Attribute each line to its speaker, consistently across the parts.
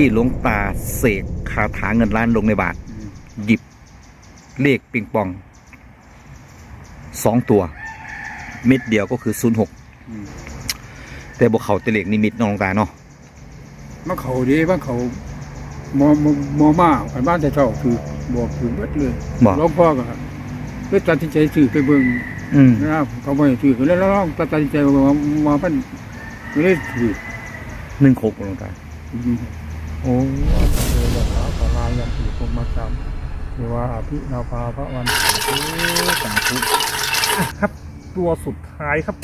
Speaker 1: ที่หลวงตาเสกคาถาเงินล้านลงในบาท หยิบเลขปิงปองสองตัว เม็ดเดียวก็คือศูนย์หก
Speaker 2: อืม
Speaker 1: แต่บอกเขาแตะเลขนิมิตเน้องหลวงตาเนาะ
Speaker 2: มันเขาดีมันเขามอมอมอมาไปบ้านแต่เจ้าคือบอกคือเบิดเลย
Speaker 1: บอก
Speaker 2: หลวงพ่อก็เลยตัดสินใจซื้อไปเบิ่ง
Speaker 1: อืม
Speaker 2: นะครับเขาไม่ให้ซื้อก็เลยลองตัดสินใจว่ามาเป็นก็เลยถือ
Speaker 1: หนึ่งหกหลวงตา
Speaker 2: อืม
Speaker 1: โอ้
Speaker 2: เออแบบขาขอลายยันผีภูมมาจำคือว่าอภินาภาพระวัน
Speaker 1: สาธุ
Speaker 3: ครับตัวสุดท้ายครับ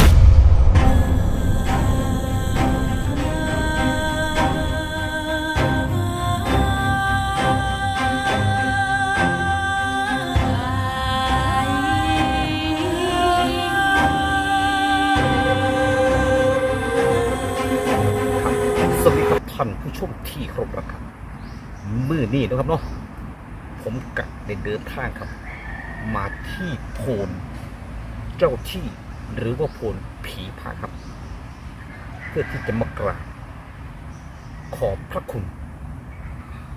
Speaker 1: คารพรักครับ มือนี้นะครับเนาะผมกะได้เดินทางครับ มาที่โพนเจ้าที่หรือว่าโพนผีผาครับ เพื่อที่จะมากราบขอบพระคุณ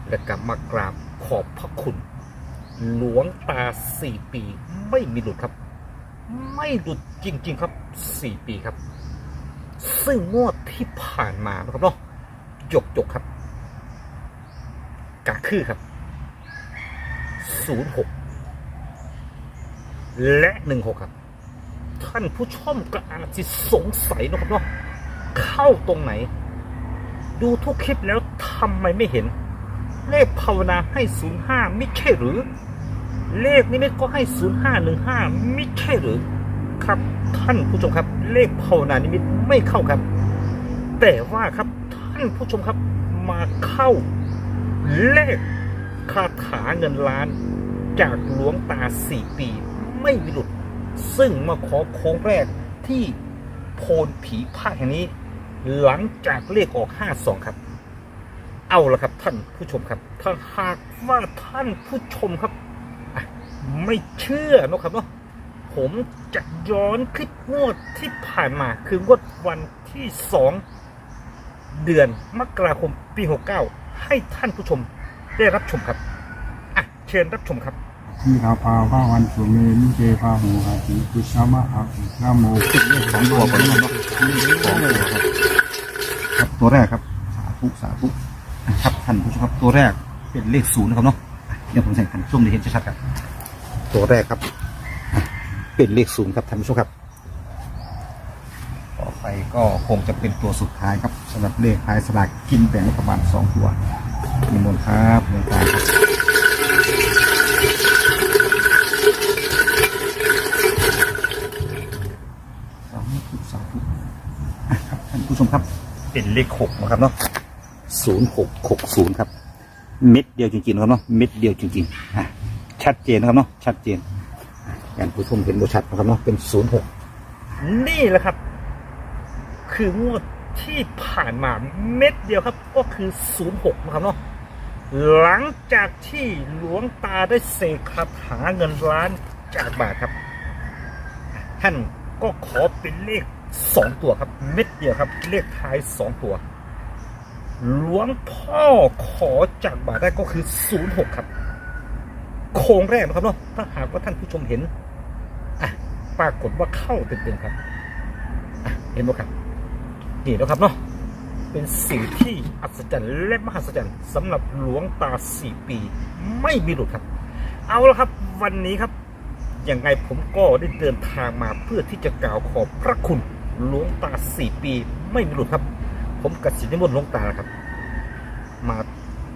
Speaker 1: และก็มากราบขอบพระคุณ หลวงตาสี่ปีไม่มีหลุดครับ ไม่หลุดจริง ๆ ครับสี่ปีครับ ซึ่งงวดที่ผ่านมานะครับเนาะจกจกๆครับ กะคือครับศูนย์หกและหนึ่งหกครับ ท่านผู้ชมก็อาจจะสงสัยนะครับเนาะเข้าตรงไหน ดูทุกคลิปแล้วทำไมไม่เห็น เลขภาวนาให้ศูนย์ห้าไม่ใช่หรือ เลขนิมิตก็ให้ศูนย์ห้าหนึ่งห้าไม่ใช่หรือ ครับท่านผู้ชมครับ เลขภาวนานิมิตไม่เข้าครับ แต่ว่าครับท่านผู้ชมครับมาเข้า เลขคาถาเงินล้าน จากหลวงตาสี่ปี ไม่หลุด ซึ่งมาขอโค้งแรกที่โพนผีภาคแห่งนี้ หลังจากเลขออกห้าสองครับ เอาละครับท่านผู้ชมครับ ถ้าหากว่าท่านผู้ชมครับไม่เชื่อนะครับเนาะผมจะย้อนคลิปงวดที่ผ่านมา คืองวดวันที่สองเดือนมกราคมปี69 ให้ท่านผู้ชมได้รับชมครับอะเชิญรับชมครับ
Speaker 2: ที่นาภาพระวันสุเมนิเจพาหูหาติกุชามะอะนะโม
Speaker 1: ติดเลขสองตัวก่อนนะครับเนาะสองตัวครับครับตัวแรกครับ สาธุสาธุครับท่านผู้ชมครับตัวแรกเป็นเลขศูนย์นะครับเนาะอะเดี๋ยวผมใส่ท่านผู้ชมได้เห็นชัดๆครับ ตัวแรกครับอะเป็นเลขศูนย์ครับท่านผู้ชมครับต่อไป ก็คงจะเป็นตัวสุดท้ายครับสำหรับเลขท้ายสลากกินแบ่งรัฐบาลสองตัวนิมนต์ครับหลวงตาครับสาธุสาธุอะครับท่านผู้ชมครับเป็นเลขหกนะครับเนาะศูนย์หกหกศูนย์ครับ เม็ดเดียวจริงๆนะครับเนาะเม็ดเดียวจริงๆอะชัดเจนนะครับเนาะชัดเจนอะอย่างผู้ชมเห็นโบชัดนะครับเนาะเป็นศูนย์หกนี่แหละครับ คืองวดที่ผ่านมาเม็ดเดียวครับ ก็คือ 06 นะครับเนาะหลังจากที่หลวงตาได้เสกคาถาเงินล้านจากบาทครับ ท่านก็ขอเป็นเลข2ตัวครับ เม็ดเดียวครับ เลขท้าย2ตัว หลวงพ่อขอจากบาทได้ก็คือ 06 ครับ โค้งแรกนะครับเนาะถ้าหากว่าท่านผู้ชมเห็นอะปรากฏว่าเข้าเต็มๆครับอะเห็นไหมครับ นี่นะครับเนาะเป็นสิ่งที่อัศจรรย์และมหัศจรรย์สำหรับหลวงตาสี่ปี ไม่มีหลุดครับ เอาละครับวันนี้ครับยังไงผมก็ได้เดินทางมาเพื่อที่จะกล่าวขอบพระคุณหลวงตาสี่ปี ไม่มีหลุดครับ ผมกสินิมนต์หลวงตาครับ มา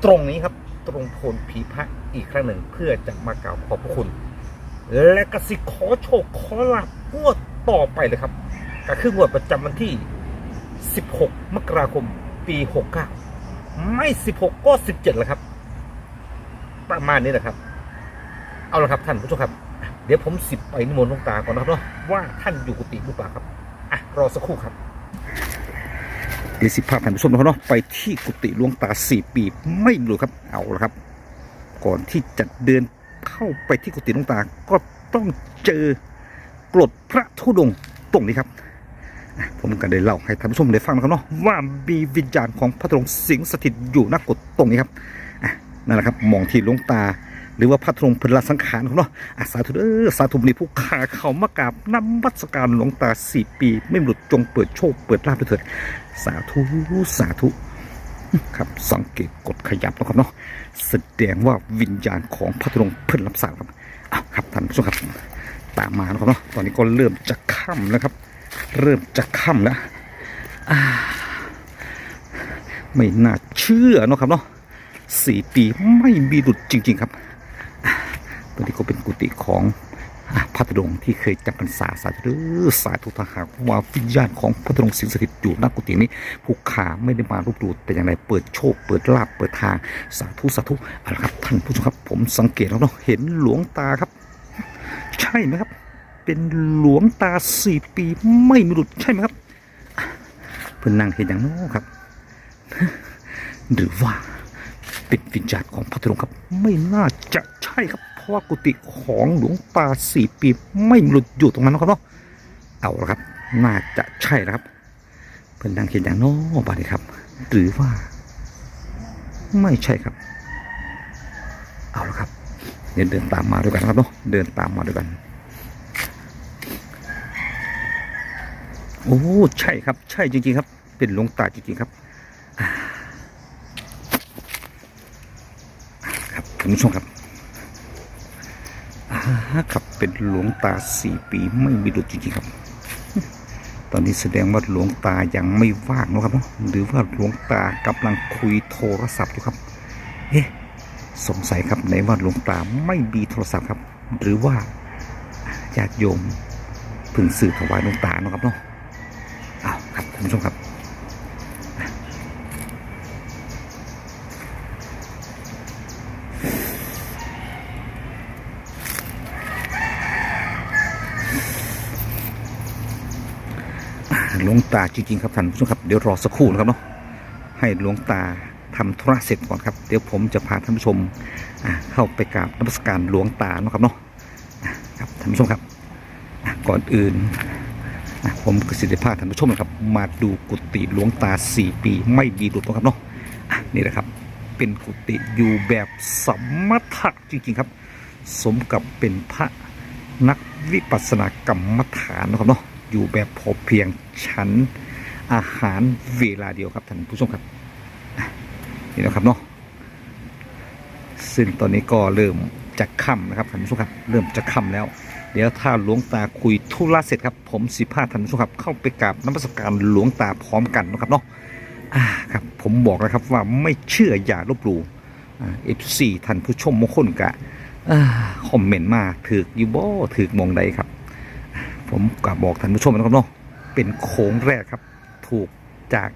Speaker 1: ตรงนี้ครับตรงโพนผีพระอีกครั้งหนึ่งเพื่อจะมากล่าวขอบพระคุณ และกสิขอโชคขอลาบงวดต่อไปเลยครับก็คืองวดประจำวันที่ 16 มกราคม ปี 69 ไม่ 16 ก็ 17แล้วครับ ประมาณนี้แหละครับ เอาละครับท่านผู้ชมครับ เดี๋ยวผมสิบไปนิมนต์หลวงตาก่อนนะครับเนาะว่าท่านอยู่กุฏิหรือเปล่าครับ อะ รอสักครู่ครับเดี๋ยวสิบภาพท่านผู้ชมนะครับเนาะไปที่กุฏิหลวงตาสี่ปีไม่รู้ครับ เอาละครับ ก่อนที่จะเดินเข้าไปที่กุฏิหลวงตาก็ต้องเจอกรดพระธุดงตรงนี้ครับ ผมก็ได้เล่าให้ท่านผู้ชมได้ฟังนะครับเนาะว่ามีวิญญาณของพระธุดงสิงสถิตอยู่ณกุฏตรงนี้ครับนั่นแหละครับมองที่ลงตา หรือว่าพระธุดงพลสังขารครับเนาะอะสาธุเด้อสาธุมณีผู้ขาเขามากราบนำวัสการหลวงตาสี่ปี ไม่หลุดจงเปิดโชคเปิดลาภไปเถิดสาธุสาธุครับสังเกตกดขยับแล้วครับเนาะแสดงว่าวิญญาณของพระธุดงเพิ่นรับสารครับครับท่านผู้ชมครับตามมานะครับเนาะตอนนี้ก็เริ่มจะค่ำแล้วครับ เริ่มจะค่ำแล้วไม่น่าเชื่อเนาะครับเนาะสี่ปีไม่มีหลุดจริง ๆ ครับตัวนี้ก็เป็นกุฏิของพระธุดงที่เคยจำพรรษาสาธุเด้อสาธุทหากว่าวิญญาณของพระธุดงค์สิงสถิตอยู่ณกุฏินี้ผู้ขาไม่ได้มารูปดูแต่อย่างไรเปิดโชค เปิดลาบเปิดทางสาธุสาธุเอาละครับท่านผู้ชมครับ ผมสังเกตแล้วเนาะเห็นหลวงตาครับ ใช่ไหมครับ เป็นหลวงตาสี่ปีไม่มีหลุดใช่ไหมครับเพื่อนนั่งเห็นอย่างโน้ครับ หรือว่าเป็นวิญญาณของพระธุดงค์ครับ ไม่น่าจะใช่ครับ เพราะว่ากุฏิของหลวงตาสี่ปีไม่มีหลุดอยู่ตรงนั้นนะครับเนาะเอาละครับ น่าจะใช่แล้วครับ เพื่อนนั่งเห็นอย่างโน้บาดนี้ครับ หรือว่า ไม่ใช่ครับ เอาละครับเดินตามมาด้วยกันครับเนาะเดินตามมาด้วยกัน โอ้ใช่ครับ ใช่จริงๆครับ เป็นหลวงตาจริงๆครับครับคุณผู้ชมครับครับเป็นหลวงตาสี่ปีไม่มีดุจจริงๆครับ ตอนนี้แสดงว่าหลวงตายังไม่ว่างนะครับหรือว่าหลวงตากำลังคุยโทรศัพท์อยู่ครับเอ๊ะสงสัยครับในว่าหลวงตาไม่มีโทรศัพท์ครับ หรือว่าญาติโยมพึ่งสื่อถวายหลวงตานะครับเนาะ ท่านผู้ชมครับ หลวงตาจริงๆครับท่านผู้ชมครับ เดี๋ยวรอสักครู่นะครับเนาะให้หลวงตาทำธุระเสร็จก่อนครับ เดี๋ยวผมจะพาท่านผู้ชมเข้าไปกราบนมัสการหลวงตานะครับเนาะครับท่านผู้ชมครับก่อนอื่น ผมกสิทธิภาพท่านผู้ชมนะครับ มาดูกุฏิหลวงตาสี่ปี ไม่ดีหลุดนะครับเนาะอะนี่แหละครับ เป็นกุฏิอยู่แบบสมถะจริงๆครับ สมกับเป็นพระนักวิปัสสนากรรมฐานนะครับเนาะอยู่แบบพอเพียงฉันอาหารเวลาเดียวครับท่านผู้ชมครับนี่นะครับเนาะซึ่งตอนนี้ก็เริ่มจะค่ำนะครับท่านผู้ชมครับ เริ่มจะค่ำแล้ว เดี๋ยวถ้าหลวงตาคุยธุระเสร็จครับ ผมสิพาท่านผู้ชมครับ เข้าไปกราบน้ำมัสการหลวงตาพร้อมกันนะครับเนาะอ่าครับผมบอกแล้วครับว่าไม่เชื่ออย่าลบหลู่เอฟซีท่านผู้ชมมงคลกะอ่าคอมเมนต์มาถือกยูโบถือกมองใดครับ ผมก็บอกท่านผู้ชมนะครับเนาะเป็นโค้งแรกครับ ถูกจาก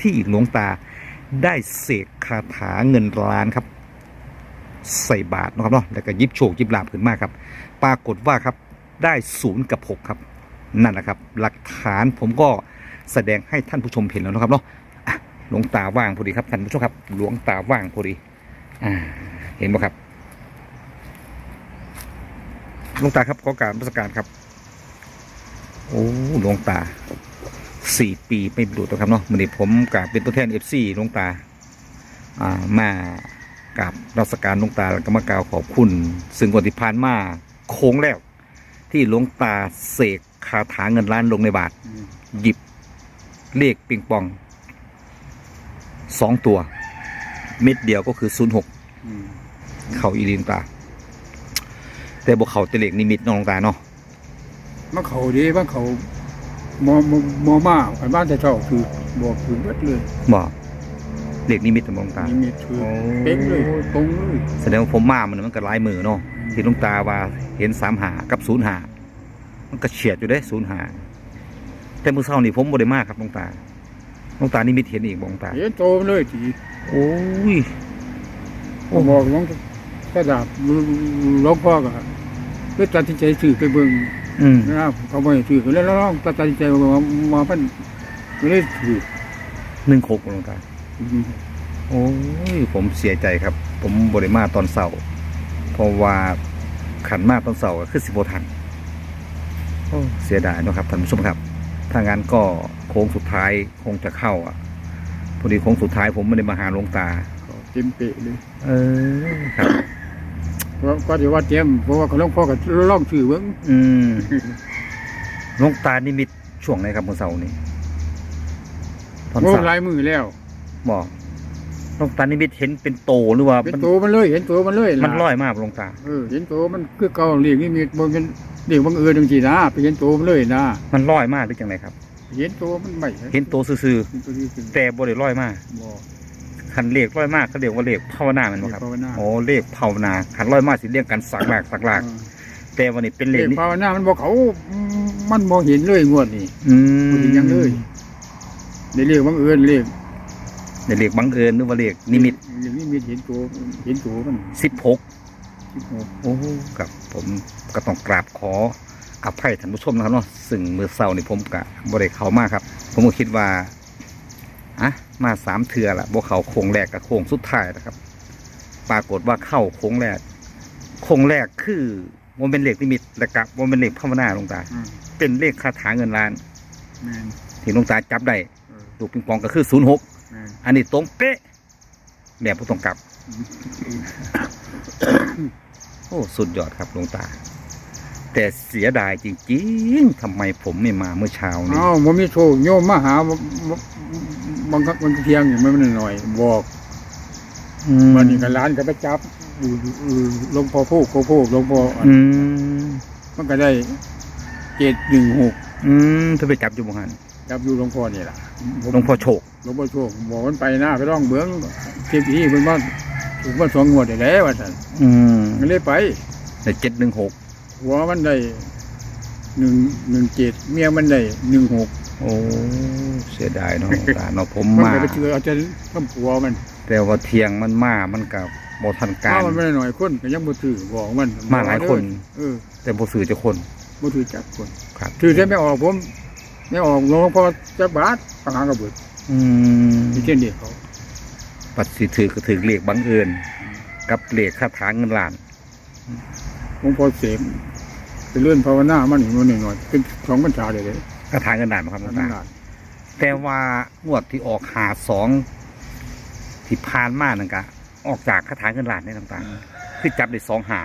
Speaker 1: ที่หลวงตาได้เสกคาถาเงินล้านครับ ใส่บาทนะครับเนาะแล้วก็ยิบโชคยิบลาบขึ้นมากครับ ปรากฏว่าครับได้ศูนย์กับหกครับ นั่นแหละครับ หลักฐานผมก็แสดงให้ท่านผู้ชมเห็นแล้วนะครับเนาะหลวงตาว่างพอดีครับท่านผู้ชมครับ หลวงตาว่างพอดีอ่าเห็นไหมครับหลวงตาครับขอการราชการครับ โอ้หลวงตาสี่ปีไม่ดูตัวครับเนาะวันนี้ผมกับเป็นตัวแทนเอฟซีหลวงตาอ่ามากับรัชการหลวงตาแล้วก็มากล่าวขอบคุณ ซึ่งวันที่ผ่านมา โค้งแล้ว ที่หลวงตาเสกคาถาเงินล้านลงในบาท
Speaker 2: อืม
Speaker 1: หยิบเลขปิงปองสองตัว เม็ดเดียวก็คือศูนย์หก
Speaker 2: อืม
Speaker 1: เขาอีลินตา แต่บอกเขาแต่เลขนิมิตเน้องหลวงตาเนาะ
Speaker 2: มันเขาดีบ้านเขามอมอมอมาไปบ้านแต่เจ้าคือบอกคือเบิดเลย
Speaker 1: บอกเลขนิมิตของหลวงตา
Speaker 2: นี่มีคือ
Speaker 1: โอ้
Speaker 2: เป๊งเลยตรงเลย
Speaker 1: แสดงว่าผมมามันมันก็ลายมือเนาะ ที่หลวงตาว่าเห็นสามหากับศูนย์หามันก็เฉียดอยู่ได้ศูนย์หาแต่มือเศร้านี่ผมบ่ได้มากครับหลวงตาหลวงตานี่มิตเห็นอีกบ่หลวงตา
Speaker 2: เห็นโตเลยที
Speaker 1: โอ้ย
Speaker 2: ผมบอกหลวงกระดาบหลวงพ่อก็เลยตัดสินใจซื้อไปเบิ่ง
Speaker 1: อืม
Speaker 2: นะครับเขาไม่ให้ซื้อก็เลยร้องตัดสินใจว่ามาเพิ่นก็เลยถือ
Speaker 1: หนึ่งหกหลวงตา
Speaker 2: อืม
Speaker 1: โอ้ยผมเสียใจครับ ผมบริมาตอนเสาร์เพ ราะว่าขันมาตอนเสาร์ก็คือสิบโทันโอ้เสียดายเนาะครับท่านผู้ชมครับ ถ้างั้นก็โค้งสุดท้ายคงจะเข้าอะพอดีโค้งสุดท้ายผมไม่ได้มาหาหลวงตา
Speaker 2: เขาเต็มเปะเลย
Speaker 1: เออครับ
Speaker 2: เพราะก็ถือว่าเตรียมเพราะว่าเขาลงพ่อกับล่องชื่อเบิ้ง
Speaker 1: อืมหลวงตานิมิตช่วงไหนครับเมื่อเสาร์นี้ตอน
Speaker 2: โอ้
Speaker 1: เสาร์
Speaker 2: ลายมือแล้ว
Speaker 1: บอกห ลวงตานิมิตเห็นเป็นโตหรือว่า
Speaker 2: เป็น
Speaker 1: มัน
Speaker 2: ตัวมันเลยเห็นตัวมันเลย
Speaker 1: มันลอยมากหลวงตา
Speaker 2: เออเห็นตัวมันคือเก่าเรียกนี่มีมันเป็นเรียกบังเอิญจริงๆนะไปเห็นตัวมันเลยนะ
Speaker 1: มันลอยมากหรือจังไรครับ
Speaker 2: เห็นตัวมันไม่
Speaker 1: เห็นโตซื่อ
Speaker 2: เห็นตัวนี้คือ
Speaker 1: ๆแต่บ่ได้ลอยมาก
Speaker 2: บ่
Speaker 1: คันเลขลอยมากเขาเรียกว่าเลขภาวนาแมันบ่ครับ
Speaker 2: ภาวนา
Speaker 1: โอ้เลขภาวนาคันลอยมากสิเรียกกันสักหลากสักหลาก
Speaker 2: เออ
Speaker 1: แต่วันนี้เป็นเล
Speaker 2: เล
Speaker 1: ข
Speaker 2: ข
Speaker 1: นี้
Speaker 2: ภาวนามันบอกเขา มันมองเห็นเลยงวดนี้
Speaker 1: อื
Speaker 2: บ่เห็นหยังเลยในเรียกบังเอิญเรียก
Speaker 1: ในเลขบังเอิญหรือว่าเลขนิมิต
Speaker 2: เรียกนิมิตเห็นตัวเห็นตัวมัน
Speaker 1: สิบหก
Speaker 2: สิบหก
Speaker 1: โอ้กับผมก็ต้องกราบขออภัยท่านผู้ชมนะครับเนาะซึ่งมือเศร้านี่ผมกะบ่ได้เข้ามาครับ ผมก็คิดว่าอะมาสามเทือละบ่เขาโค้งแรกกับโค้งสุดท้ายนะครับ ปรากฏว่าเข้าโค้งแรกโค้งแรกคือมันเป็นเลขนิมิตและกับมันเป็นเลขภาวนาหลวงตา
Speaker 2: อืม
Speaker 1: เป็นเลขคาถาเงินล้าน
Speaker 2: แม่น
Speaker 1: ที่หลวงตาจับได้
Speaker 2: เออ
Speaker 1: ลูกปิงปองก็คือศูนย์หก
Speaker 2: แม่น
Speaker 1: อันนี้ตรงเป๊ะแบบผู้ต้องกลับ โอ้ สุดยอดครับหลวงตา แต่เสียดายจริงๆทำไมผมไม่มาเมื่อเช้านี้
Speaker 2: อ้าผมมีโชคโยมมาหาบางครั้งมันเที่ยงอยู่ไม่มันหน่อย บอก
Speaker 1: ม
Speaker 2: วันนี้ก็ร้านก็ไปจับหลวงพ่อพูกโคพูกหลวงพ่อ
Speaker 1: อืม
Speaker 2: มันก็ได้เจ็ดหนึ่งหก
Speaker 1: อืมเธอไปจับอยู่บ้าน
Speaker 2: จับอยู่หลวงพ่อนี่แหละ
Speaker 1: หลวงพ่อโชค
Speaker 2: หลวงพ่อโชคบอกมันไปหน้าไปร่องเบื้องเทียบที่เพิ่นว่าถูกว่าสองงวดได้แล้วว่าท่าน
Speaker 1: อืม
Speaker 2: มันเลยไป
Speaker 1: แต่เจ็ดหนึ่งหก
Speaker 2: หัวมันได้หนึ่งหนึ่งเจ็ดเมียมันได้หนึ่งหก
Speaker 1: โอ้เสียดายเนาะหลวงตาเนาะผม
Speaker 2: มัน
Speaker 1: มา
Speaker 2: ก็ไปเชื่อเอาจะต้มผัวมัน
Speaker 1: แต่ว่าเทียงมันมามันกับบทันการ
Speaker 2: ถ้ามันไม่ได้หน่อยคนก็ยังบ่ถือบอกมัน
Speaker 1: มาหลายคน
Speaker 2: เออ
Speaker 1: แต่บ่สื่อจะคน
Speaker 2: บ่ถือจับคน
Speaker 1: ครับ
Speaker 2: ถือได้ไม่ออกผม ไม่ออกหลวงพ่อจักบาทประหารกระเบิด
Speaker 1: อืม
Speaker 2: มีเช่นเดียวเขา
Speaker 1: ปัดสิถือก็ถือเลขบังเอิญกับเลขคาถาเงินล้าน
Speaker 2: หลวงพ่อเสมไปเลื่อนภาวนามันอีกมันหน่อยๆเป็นสองพรรษาเลยเลย
Speaker 1: คาถาเงินล้านบ่ครับหลวง
Speaker 2: นั่
Speaker 1: ตา
Speaker 2: นน่ะ
Speaker 1: แต่ว่างวดที่ออกหาสองที่ผ่านมานั่นกะออกจากคาถาเงินล้านได้ต่างๆคือจับได้สองหา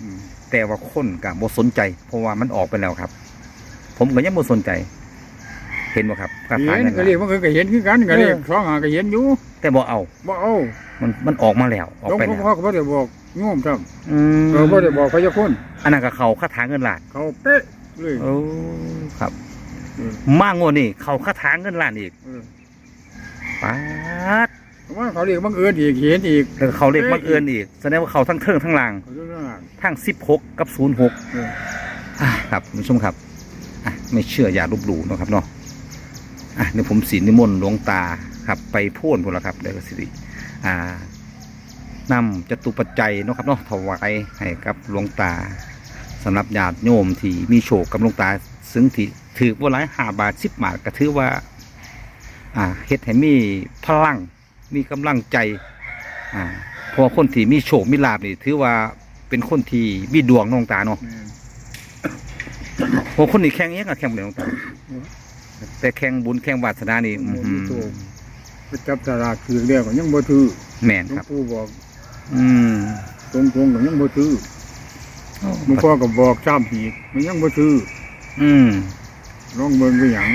Speaker 2: อืม
Speaker 1: แต่ว่าคนกับโมสนใจ เพราะว่ามันออกไปแล้วครับ ผมก็ยังโมสนใจ เห็นบ่ครับคาถา
Speaker 2: เห็น
Speaker 1: เงิน
Speaker 2: ก็
Speaker 1: ล้าน
Speaker 2: เรียกมันก็เห็นคือกันก็เรียกสองหาก็เห็นอยู่
Speaker 1: แต่บ่เอา
Speaker 2: บ่เอา
Speaker 1: มันมันออกมาแล้ว ออก
Speaker 2: หลวง
Speaker 1: ไปแล้ว
Speaker 2: พ่อก็บ่ได้บอกโยมครับ
Speaker 1: อืม
Speaker 2: เราบ่ได้บอกพระยาคน
Speaker 1: อันนั้นก็เขาคาถาเงินล้าน
Speaker 2: เขาเป๊ะเลย
Speaker 1: โอ้ครับ
Speaker 2: เออ
Speaker 1: มางวดนี่เขาคาถาเงินล้านอีก
Speaker 2: เออ
Speaker 1: ป๊าด
Speaker 2: ว่าเขาเรียกบังเอิญอีกเห็นอีก
Speaker 1: แล้วก็เขาเรียกบังเอิญอีกแสดงว่าเขาทั้งเทิงทั้งล่าง
Speaker 2: เขาเรียกว่า
Speaker 1: ทั้งสิบหกกับศูนย์หก
Speaker 2: เออ
Speaker 1: ครับคุณผู้ชมครับอะไม่เชื่ออย่าลบหลู่เนาะครับเนาะ อะเดี๋ยวผมสีนิมนต์หลวงตาครับ ไปพูนพุ่นละครับเดี๋ยวก็สิริอ่านำจตุปัจจัยเนาะครับเนาะถวายให้กับหลวงตาสำหรับญาติโยมที่มีโชคกับหลวงตาซึ่งที่ถือว่าหลายห้าบาทสิบบาทก็ถือว่าอ่าเฮ็ดให้มีพลังมีกำลังใจอ่าเพราะว่าคนที่มีโชคมีลาบนี่ถือว่าเป็นคนที่มีดวงเนาะหลวงตาเนาะ
Speaker 2: แม่น
Speaker 1: โอ้คนนี้แข่งเนี้ยก็แข่งเลยหลวงตา แต่แข่งบุญแข่งวาสนานี่อื้อหือ
Speaker 2: โตไปจับตลาดคือเรียกก็ยังบ่ถือ
Speaker 1: แม่น
Speaker 2: หลว
Speaker 1: ค
Speaker 2: ง
Speaker 1: รับ
Speaker 2: ปู่บอก
Speaker 1: อืม
Speaker 2: ตรงๆก็ยังบ่ถือหลวงพ่อก็บอกซ้ำอีกมันยังบ่ถือ
Speaker 1: อืม
Speaker 2: ลองเบิ่งไปหยัง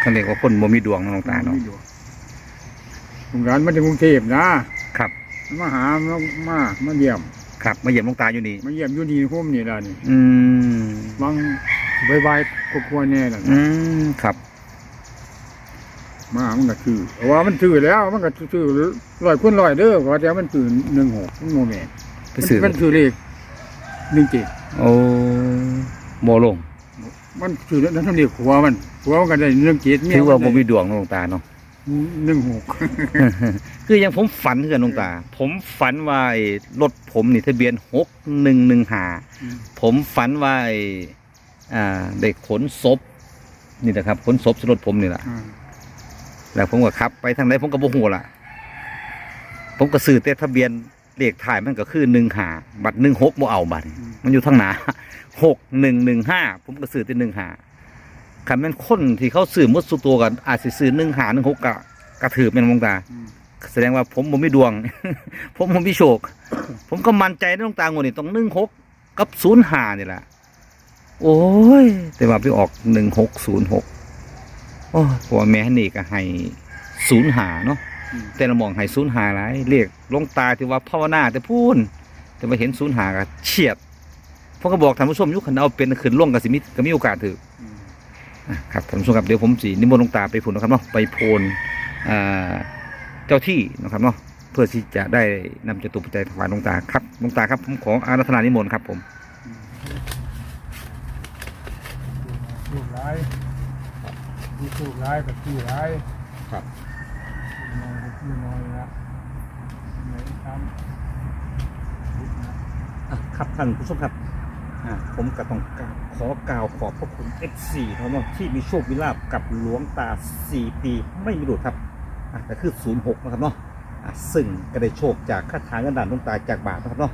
Speaker 1: เขาเรียกว่าคนบ่มีดวงเนาะหลวงตาเนาะ
Speaker 2: โรงงานมาจากกรุงเทพนะครับมาหามามามาเยี่ยม
Speaker 1: ครับ มาเยี่ยมหลวงตาอยู่นี่
Speaker 2: มาเยี่ยมอยู่นี่โฮมนี่ล่ะนี่
Speaker 1: อืม
Speaker 2: บางบายๆครอบครัวแน่ล่ะ
Speaker 1: อืม ครับ
Speaker 2: มามันก็ถือเพราะว่ามันถือแล้ว มันก็ถือร้อยคูณร้อยเด้อเพราะแต่มันถือ16มันโมแม่น
Speaker 1: ไปซื้อ
Speaker 2: มันถือเลข17
Speaker 1: โอ้บ่ลง
Speaker 2: มันถือแล้วนั่นเรียกหัวมันหัวมันก็ได้17เมีย
Speaker 1: ถือว่าบ่
Speaker 2: มัน
Speaker 1: มี
Speaker 2: ได้
Speaker 1: ดวงเนาะหลวงตาเนาะ
Speaker 2: 16
Speaker 1: คือยังผมฝันเหือนหลวงตา ผมฝันว่าไอ้รถผมนี่ทะเบียนหกหนึ่งหนึ่งหาผมฝันว่าไอ้อ่าได้ขนศพนี่แหละครับขนศพสรถผมนี่แหละ
Speaker 2: อ่า
Speaker 1: แล้วผมก็ขับไปทางไหนผมก็บ่ฮู้ล่ะ ผมก็ซื้อแต่ทะเบียนเลขถ่ายมันก็คือหนึ่งหาบัตรหนึ่งหกบ่เอาบัตรมันอยู่ทางหนาหกหนึ่งหนึ่งห้าผมก็ซื้อแต่หนึ่งหาคันเป็นคนที่เขาซื้อหมดสุตัวกันอาจสิซื้อหนึ่งหาหนึ่งหกกะกระถือเป็นหลวงตา
Speaker 2: อืม
Speaker 1: แสดงว่าผมผมมีดวง ผมผมมีโชค ผมก็มั่นใจในหลวงตางวดนี่ต้องหนึ่งหกกับศูนย์หานี่แหละโอ้ย แต่ว่าไปออกหนึ่งหกศูนย์หก โอ้ยเพราะว่าแม่นี่ก็ให้ศูนย์หาเนาะ
Speaker 2: อืม
Speaker 1: แต่เรามองให้ศูนย์หาหลายเรียกหลวงตาที่ว่าภาวนาแต่พูนแต่มาเห็นศูนย์หาก็เฉียดเพราะก็บอกท่านผู้ชมอยุคันเอาเป็นขึ้นล่วงกับสิมิก็มีโอกาสถือ
Speaker 2: อืม
Speaker 1: อะครับท่านผู้ชมครับเดี๋ยวผมสีนิมนต์หลวงตาไปพูนนะครับเนาะไปโพนอ่าเจ้าที่นะครับเนาะเพื่อที่จะได้นำจตุปัจจัยถวายหลวงตาครับหลวงตาครับผมขออารัธนานิมนต์ครับผม
Speaker 2: ถูกร้าย มีถูกร้ายกับที่ร้าย
Speaker 1: ครับ
Speaker 2: น้อยที่น้อยนะไหนทำนะ
Speaker 1: ครับท่านผู้ชมครับอ่าผมก็ต้องกราบขอกล่าวขอบพระคุณ F4 ครับเนาะที่มีโชคมีลาบกับหลวงตา 4 ปีไม่มีหลุดครับอะก็คือ 06 นะครับเนาะอะซึ่งก็ได้โชคจากคาถาเงินด่านหลวงตาจากบาทนะครับเนาะ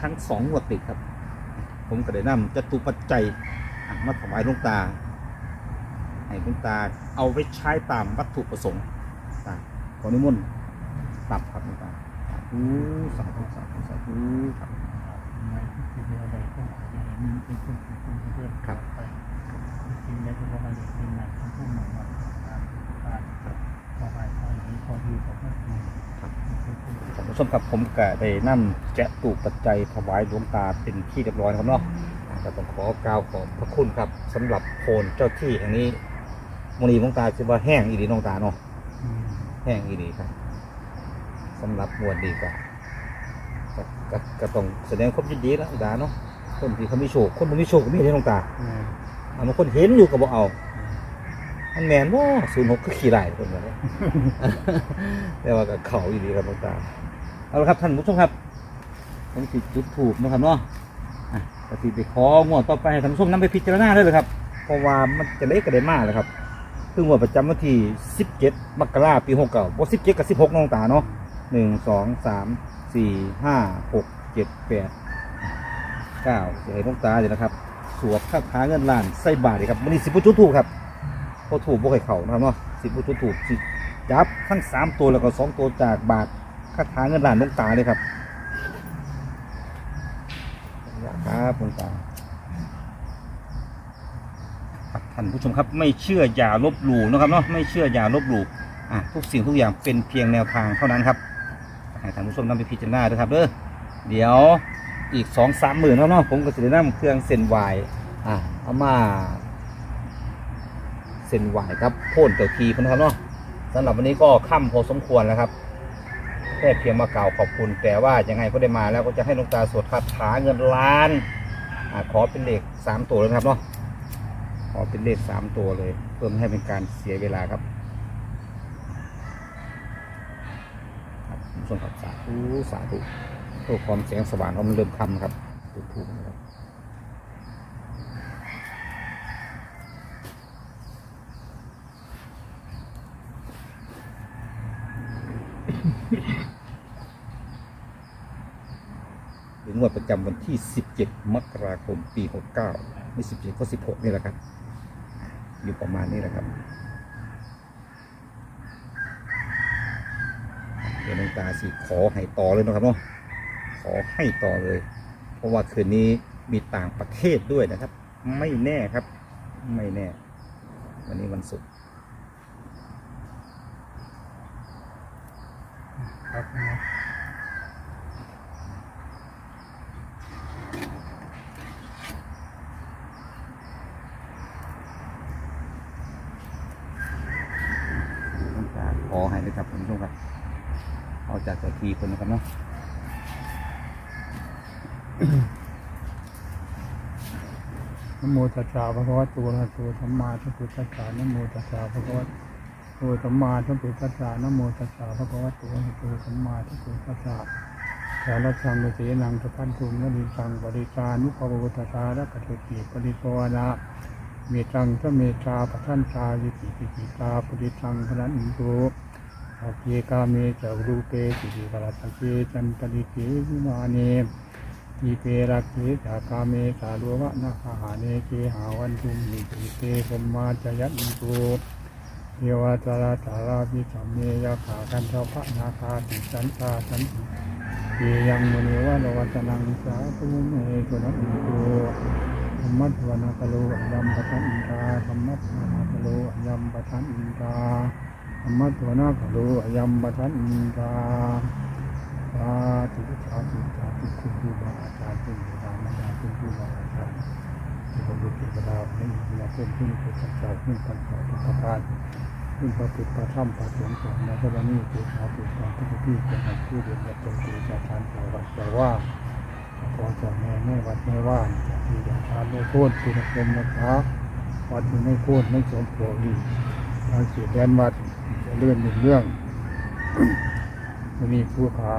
Speaker 1: ทั้งสองงวดติดครับ ผมก็ได้นำจตุปัจจัยอะมาถวายหลวงตา ให้หลวงตาเอาไว้ใช้ตามวัตถุประสงค์อะขอนิมนต์ตับครับหลวงตาสาธุสาธุสาธุสาธุครับ
Speaker 2: ในที่เดียวใดก็หาได้มีเป็นคนเป็นคนเพื่อน
Speaker 1: ครับ
Speaker 2: ไปจริงๆแล้วก็ว่าจะเป็นนักทั้งผู้มาว่าการการขอให้ขอให้ขอดีขอให้ดี
Speaker 1: ครับท่านผู้ชมครับผมก็ได้นำแจะตูปัจจัยถวายหลวงตาเป็นที่เรียบร้อยนะครับเนาะก็ต้องขอกล่าวขอบพระคุณครับสำหรับโพนเจ้าที่แห่งนี้ มณีหลวงตาคือว่าแห้งอีดีหลวงตาเนาะ
Speaker 2: อืม
Speaker 1: แห้งอีดีครับสำหรับมวลดีก็ก็ก็ก็ต้องแสดงความยินดีแล้วหลวงตาเนาะคนที่เขามีโชคคนบ่มีโชคก็มีให้หลวงตา
Speaker 2: แม่
Speaker 1: เอาบางคนเห็นอยู่ก็บอกเอามันแมนว่าศูนย์หกก็ขี่ไล่คนแบบนี้แต่ว่ากับเขาอีดีครับหลวงตาเอาละครับท่านผู้ชมครับผมสิจุดถูกนาะครับเนาะอะกสิไปของวดต่อไปให้ท่านผู้ชมนำไปพิจารณาได้เลยครับเพราะว่ามันจะเล็กก็ได้มากเลยครับ คืองวดประจำวันที่ 17มกราปี69บ่17 กับ 16น้องตาเนาะ1 2 3 4 5 6 7 8 9จะให้น้องตาเดี๋ยวนะครับ สวดคาถาเงินล้านใส่บาทเลยครับวันนี้สิบจุดถูกครับพอถูกบ่ให้เข่านะครับเนาะสิบจุดถูกจับทั้งสามตัวแล้วก็สองตัวจากบาทคาถาเงินล้านน้องตาเลยครับครับน้องตาครับ ท่านผู้ชมครับไม่เชื่ออย่าลบหลู่นะครับเนาะไม่เชื่ออย่าลบหลู่อะทุกสิ่งทุกอย่างเป็นเพียงแนวทางเท่านั้นครับให้ท่านผู้ชมนำไปพิจารณาด้วยครับเด้อเดี๋ยวอีกสองสามหมื่นแล้วเนาะผมก็จะได้นำเครื่องเส้นไหวายอ่าเอามาเส้นไหวายครับโพ่นเจ้าทีเพิ่นครับเนาะสำหรับวันนี้ก็ค่ำพอสมควรแล้วครับแค่เพียงมากล่าวขอบคุณ แต่ว่ายังไงก็ได้มาแล้วก็จะให้ลวงตาสวดคาถาเงินล้านอขอเป็นเลขสามตัวเลยนะครับเนาะ อเป็นเลขสามตัวเลย เพื่อไม่ให้เป็นการเสียเวลาครับครับคุณผู้ชมครับสาธุสาธุเพื่อความแสงสว่างเพรามันเริ่มคำครับถูกถูกนะครับหรืองวดประจำวันที่ 17 มกราคม ปี 69 ไม่ 17 ก็ 16 นี่แหละครับ อยู่ประมาณนี้แหละครับเดี๋ยวหลวงตาสิขอให้ต่อเลยนะครับเนาะขอให้ต่อเลย เพราะว่าคืนนี้มีต่างประเทศด้วยนะครับ ไม่แน่ครับ ไม่แน่ วันนี้วันศุกร์
Speaker 2: ครับนะ
Speaker 1: ต้องการขอให้เลยครับคุณผู้ชมครับ เอาจากเจ้าที คนนะครับเนาะ
Speaker 2: นโมตัสสะภะคะวะโตอะระหะโตสัมมาสัมพุทธัสสะนโมตัสสะภะคะวะโตสัมมาสัมพุทธัสสะนโมตัสสะภะคะวะโตอะระหะโตสัมมาสัมพุทธัสสะสารสังเสนังตะพันธุมะนิสังปริตานุภาวุตตาระกะตุติปริโภนะเมตังสะเมตาปะทันตาวิปิปิตาปริตังพลันตุ อาเกกาเมจักรูเปสิริวรัตเกจันตริเกวิมาเนเมอีเปรักเกสากาเมสาลวะนาคาหาเนเกหาวันตุมหิติเตสมมาจยัตอิตุเยวาจาราจาราพิสัมเมยาขากันเทพะนาคาติสันตาสันติเยยังมุนีวะโลวัตนังสาธุเมตุนะอิตุธรรมัตวนาคโลอัยมปะทันอินทาธรรมัตวนาคโลอัยมปะทันอินทา ธรรมัตวนาคโลยมปะทันอินทาสาธุสาธุสาธุคุณครูบาอาจารย์คุณบิดามารดาคุณครูบาอาจารย์ที่ผมรู้เทวดาให้มีเพิ่มขึ้นเป็นสัจจะขึ้นปัญญาทุกประการขึ้นประพุทธประธรรมประสงค์สอนนะพระนี้คือสาธุสาธุทุกที่เป็นให้ผู้เรียนและจงคือจะทานแต่วัดแต่ว่าขอจะแม่ไม่วัดไม่ว่าจะที่จะทานไม่โคือนักเรียนะครับวัดไม่โทษไม่สมควรอี ทางเสียแดนวัดจะเลื่อนหนึ่งเรื่องวันนี้ผู้ขา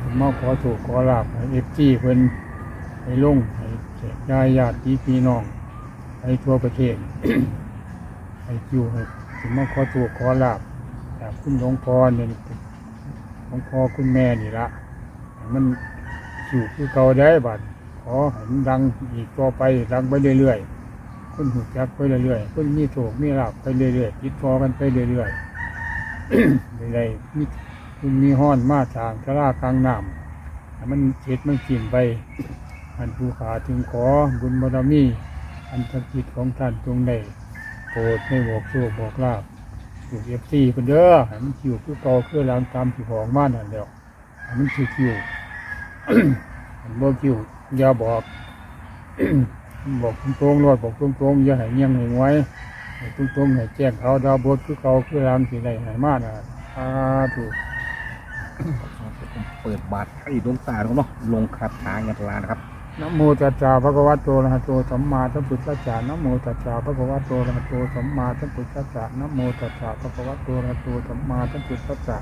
Speaker 2: ผมมาขอถูกขอลาบให้เอฟซีเพิ่นให้ลงให้แจกญาติญาติพี่น้องให้ทั่วประเทศให้อยู่ให้ผมมาขอถูกขอลาบจากคุณหลวงพ่อเนี่ยหลวงพ่อคุณแม่นี่ละมันอยู่คือเก่าได้บัดขอให้มันดังอีกต่อไปดังไปเรื่อยๆ คนหูจักไปเรื่อยๆคนมีโถกมีลาบไปเรื่อยๆติดต่อกันไปเรื่อยๆเรื่อยๆมีคุณมีห้อนมาทางกระลากลางน้ำมันเจ็ดมันกินไป อันผู้ขาถึงขอบุญบารมี อันศักดิ์สิทธิ์ของท่านจงได้โปรดไม่บอกโชคบอกลาบถูกเอฟซีคนเด้อให้มันคิวคือเก่าคือหลังตามที่ของมานั่นเดียวให้มันคิวคิวอันบ่คิวอย่าบอก บอกตรงๆรอดบอกตรงๆอย่าให้เงียงให้ไว้ให้ตรงๆให้แจ้งเขาดาวบดคือเก่าคือหลังที่ได้ให้มาน่ะสาธุ
Speaker 1: ผมเปิดบาทให้ดวงตานะครับเนาะลงคาถาเงินล้านนะครับ
Speaker 2: นะโมตัสสะภะคะวะโตอะระหะโตสัมมาสัมพุทธัสสะนะโมตัสสะภะคะวะโตอะระหะโตสัมมาสัมพุทธัสสะนะโมตัสสะภะคะวะโตอะระหะโตสัมมาสัมพุทธัสสะ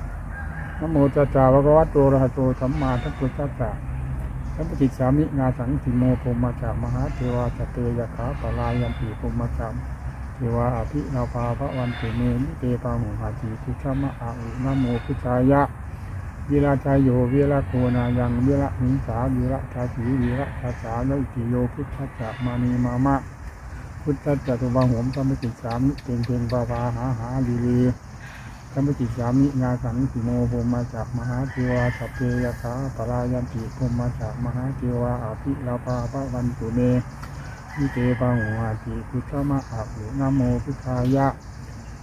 Speaker 2: นะโมตัสสะภะคะวะโตอะระหะโตสัมมาสัมพุทธัสสะ สัมปติสามินาสังติโมโพมาจามหาเทวาสตเตยขาปลายัมปีโพมาจามเทวาอภินาภาพระวันเตเมนิเตปาหุหาจีทุชมะอาอุนโมพุทธายะวิราชายโยวิราโคนายังวิระหิงสาวิระชาสีวิระชาสาแล้วอิติโยพุทธะจักมานีมามะพุทธะจัตุบาหมธรรมจิตสามิเพ่งเพ่งปาปาหาหาลีลี ธรรมจิตสามิงาสังสิโมโพมาจากมหาเทวาสัพเพยคาปรายันติโพมาจากมหาเทวาอาภิลาภาพระวันตุเมวิเตปังหัวติพุทธมะอาภุนะโมพุทธายะ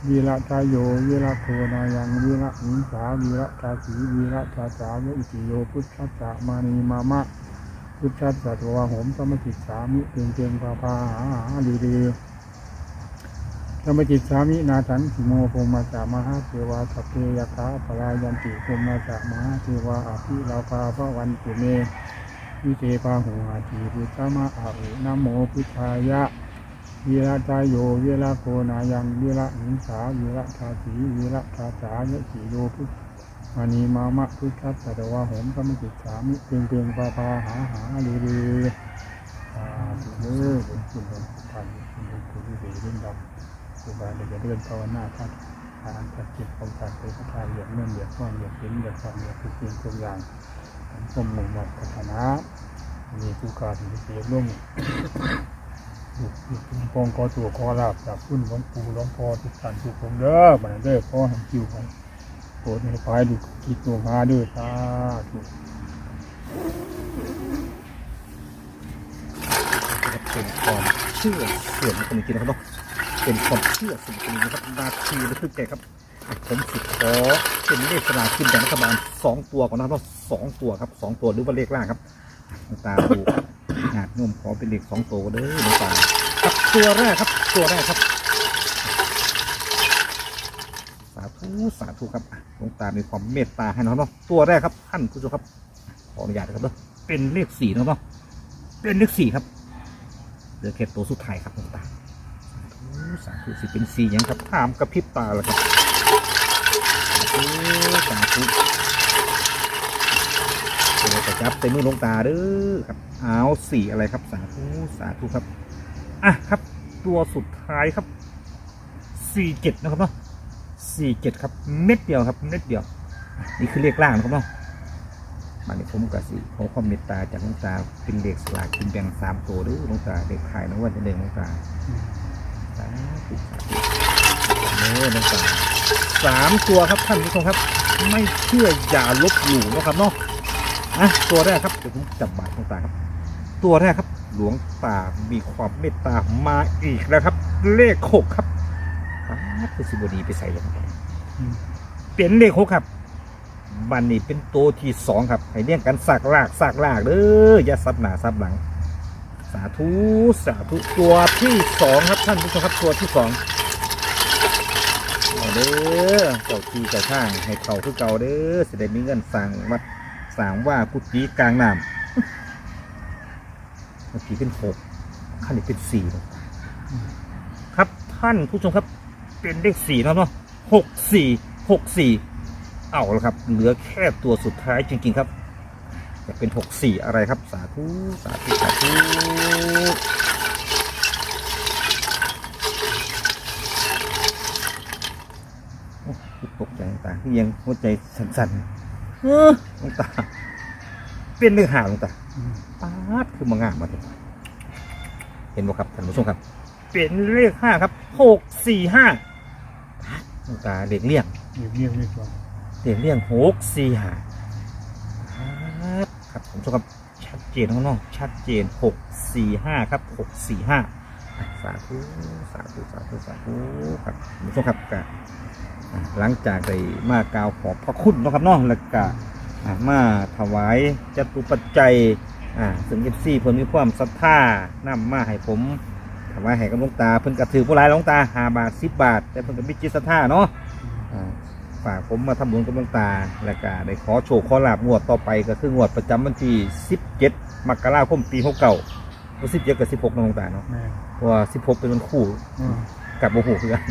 Speaker 2: วีระชายโยวีระโคนายังวีระหิงสาวีระชาสีวีระชาจายอิติโยพุทธัสสะมานีมามะ พุทธัสสะตัวโหมสมจิตสามิเพียงเพียงปาปาหาหา ดีดีสมจิตสามินาสันสิโมภมมาจามหาเทวาสัพเพยคาปลายันติภมมาจามหาเทวาอภิลาภาพระวันตุเมวิเทปาหูหาทีพุทธมะอาอุนโมพุทธายะวีระจายโยวีระโกนายังวีระหิงสาวีระชาสีวีระชาสายะสีโยพุทธมานีมามะพุทธัสสะวะโหมกรรมจิตสามิเพียงเพียงปาปาหาหาดีดีอ่าถูกเลยเป็นคุณเป็นพันเป็นคุณที่ดีเรื่องดำ ครูบาเดี๋ยวจะเดินภาวนาท่านทานจัดจิตของการไปพัฒนาเหยียบเนื่องเหยียบข้องเหยียบเห็นเหยียบความเหยียบทุกสิ่งทุกอย่างสมมุ่งมั่นพัฒนามีผู้การที่เสียร่วมอยู่อยู่ที่กองกอตัวกอลาบจากขึ้นหลวงปู่หลวงพ่อทุกท่านทุกองเด้อบัดนเด้อพ่อให้คิวไปโปรดให้พายดูคิดดวงหาด้อสาธุ
Speaker 1: เป็นความเชื่อส่วนบุคคลจริงๆนะครับเนาะ เป็นความเชื่อส่วนบุคคลนะครับนาทีระทึกใจครับผมสิขอเป็นเลขสลากกินแบ่งรัฐบาลสองตัวก่อนนะครับสองตัวครับสองตัวหรือว่าเลขล่างครับตาดูงาดนุ่มขอเป็นเลขสองตัวเด้อหลวงตาครับตัวแรกครับ ตัวแรกครับ สาธุสาธุครับหลวงตามีความเมตตาให้นะครับเนาะตัวแรกครับท่านผู้ชมครับขออนุญาตนะครับเนาะเป็นเลขสี่นะครับเนาะเป็นเลขสี่ครับเหลือแค่ตัวสุดท้ายครับหลวงตา สาธุสิเป็นสีหยังครับถามกระพริบตาแล้วครับสาธุสาธุเราจะจับเต็มมือลวงตาเด้อครับเอาสีอะไรครับ สาธุสาธุครับอะครับ ตัวสุดท้ายครับสี่เจ็ดนะครับเนาะสี่เจ็ดครับเม็ดเดียวครับเม็ดเดียว นี่คือเลขล่างนะครับเนาะบัดนี้ผมก็สิขอความเมตตาจากหลวงตาเป็นเลขสลากกินแบ่งสามตัวหรือหลวงตาเลขขายนะว่าจะเด้งหลวงตา เออน้องตาสามตัวครับท่านผู้ชมครับ ไม่เชื่ออย่าลบหลู่นะครับเนาะอะตัวแรกครับเดี๋ยวผมจับบาทน้องตาครับ ตัวแรกครับ หลวงตามีความเมตตามาอีกแล้วครับ เลขหกครับป้าดคือสิบดีไปใส่ยังไงเปลี่ยนเลขหกครับบันนี้เป็นตัวที่สองครับ ให้เรียกกันสากลากสากลากเด้ออย่าซับหนาซับหลัง สาธุสาธุตัวที่สองครับท่านผู้ชมครับตัวที่สองเอาเด้อเจ้าทีเจ้าข้างให้เขาคือเก่าเด้อสิได้มีเงินสั่งวัดสั่งว่ากุฏิกลางน้ำเมื่อกี้เป็นหกขั้นนี้เป็นสี่ครับท่านผู้ชมครับเป็นเลขสี่แล้วเนาะหกสี่หกสี่เอาละครับ เหลือแค่ตัวสุดท้ายจริง ๆ ครับ จะเป็นหกสี่อะไรครับ สาธุสาธุสาธุโอ้ตกใจตาที่ยังหัวใจสั่นๆเออหลวงตาเป็นเรื่องหาหลวงตา
Speaker 2: อืม
Speaker 1: ปาดคือมางามมาเลยเห็นบ่ครับท่านผู้ชมครับ เป็นเลขห้าครับหกสี่ห้าหลวงตาเด็กเลี่ยง
Speaker 2: เงียบเงียบนี่ก่อน
Speaker 1: เด็กเลี่ยงหกสี่ห้าครับ ผมชมครับชัดเจนข้างนอกชัดเจนหกสี่ห้าครับหกสี่ห้าสาธุสาธุสาธุสาธุครับผมชมครับกะอ่าหลังจากได้มากล่าวขอบพระคุณนะครับเนาะแล้วก็อ่ามาถวายจตุปัจจัยอ่าซึ่งเอฟซีเพิ่นมีความศรัทธานำมาให้ผมถวายให้กับหลวงตาเพิ่นก็ถือผู้ร้ายหลวงตาหาบาทสิบบาท แต่เพิ่นก็มีจิตศรัทธาเนาะอ่า ฝากผมมาทำบุญกับหลวงตา และก็ได้ขอโชคขอลาบงวดต่อไปก็คืองวดประจำวันที่ 17 มกราคมปี 69วัน17กับ16นะหลวงตาเนาะ
Speaker 2: แม่
Speaker 1: เพราะว่า16เป็นวันคู่
Speaker 2: อืม
Speaker 1: กับโมโหคือกัน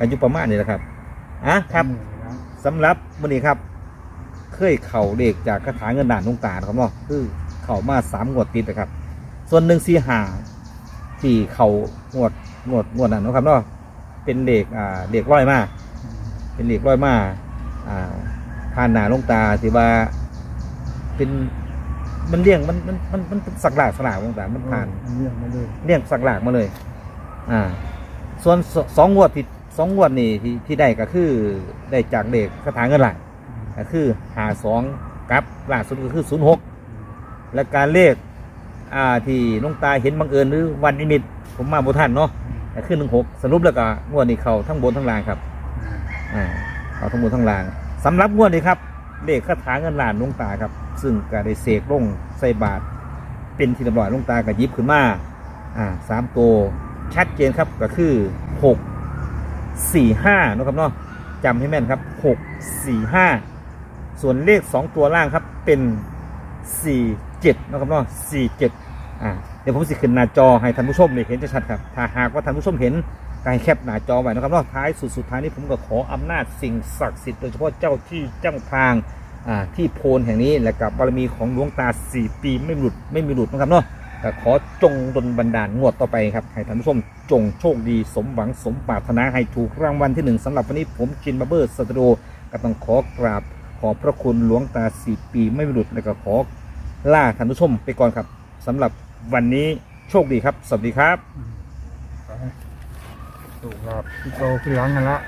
Speaker 1: อายุประมาณนี้แหละครับอะครับ
Speaker 2: มือนะ
Speaker 1: สำหรับวันนี้ครับ เคยเข่าเลขจากคาถาเงินด่านหลวงตานะครับเนาะคือเข่ามาสามงวดติดนะครับ ส่วนหนึ่งสี่หาที่เข่างวดงวดงวดนั้นเนาะครับเนาะเป็นเลขอ่าเลขร้อยมา
Speaker 2: อืม
Speaker 1: เป็นเหล็กร้อยมาอ่าผ่านหนาลงตาที่ว่า เป็นมันเลี่ยงมันมันมันมันเป็นสักหลากสลากลงตามันผ่าน
Speaker 2: เงียบมาเลย
Speaker 1: เลี่ยงสักหลากมาเลย อ่า ส่วนสสองงวดที่สองงวดนี่ที่ที่ได้ก็คือได้จากเด็กคาถาเงินหลักก็คือหาสองกับล่าสุดก็คือศูนย์หกและการเลขอ่าที่ลงตาเห็นบังเอิญหรือวันนิมิตผมมาบทันเนาะก็คือหนึ่งหกสรุปแล้วก็งวดนี้เขาทั้งบนทั้งล่างครับอ่า เอาทั้งหมดทั้งรางสำหรับงวดนี้ครับเลขคาถาเงินล้านลวงตาครับ ซึ่งก็ได้เสกลงใส่บาท เป็นที่เรียบร้อยลวงตาก็หยิบขึ้นมาอ่าสามตัวชัดเจนครับก็คือหกสี่ห้านะครับเนาะจำให้แม่นครับหกสี่ห้าส่วนเลขสองตัวล่างครับเป็นสี่เจ็ดนะครับเนาะสี่เจ็ดอ่าเดี๋ยวผมสิขึ้นหน้าจอให้ท่านผู้ชมเห็นชัดๆครับถ้าหากว่าท่านผู้ชมเห็น การแคปหน้าจอไว้นะครับเนอกท้ายสุดสุดท้ายนี้ผมก็ขออำนาจสิ่งศักดิ์สิทธิ์โดยเฉพาะเจ้าที่เจ้าทางที่โพนแห่งนี้และกับบารมีของหลวงตาสี่ปีไม่หลุดไม่มีหลุดนะครับเนาะแต่ขอจงดลบันดาลงวดต่อไปครับให้ท่านผู้ชมจงโชคดีสมหวังสมปรารถนาให้ถูกรางวัลที่หนึ่งสำหรับวันนี้ผมจินบับเบอร์สตูดิโอก็ต้องขอกราบขอบพระคุณหลวงตาสี่ปีไม่มีหลุดและก็ขอล่าท่านผู้ชมไปก่อนครับสำหรับวันนี้โชคดีครับ สวัสดีครับ
Speaker 2: ไปถูกครับโตขึ้นหลังกันละ